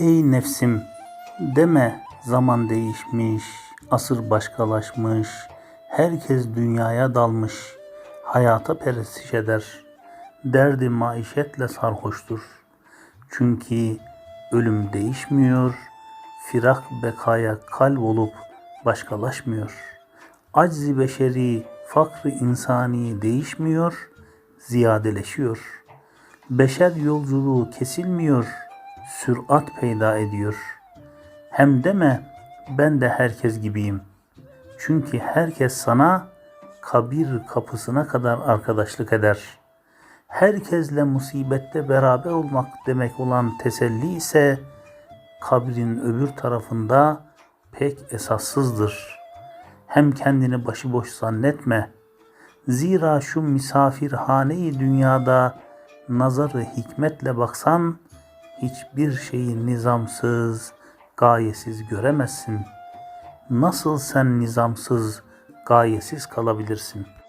Ey nefsim deme zaman değişmiş, asır başkalaşmış, herkes dünyaya dalmış, hayata perestiş eder. Derdi maişetle sarhoştur. Çünkü ölüm değişmiyor, firak bekaya kalp olup başkalaşmıyor. Aczi beşeri, fakrı insani değişmiyor, ziyadeleşiyor. Beşer yolculuğu kesilmiyor, sürat peyda ediyor. Hem deme ben de herkes gibiyim. Çünkü herkes sana kabir kapısına kadar arkadaşlık eder. Herkesle musibette beraber olmak demek olan teselli ise kabrin öbür tarafında pek esassızdır. Hem kendini başıboş zannetme. Zira şu misafirhane-i dünyada nazarı hikmetle baksan hiçbir şeyi nizamsız, gayesiz göremezsin. Nasıl sen nizamsız, gayesiz kalabilirsin?''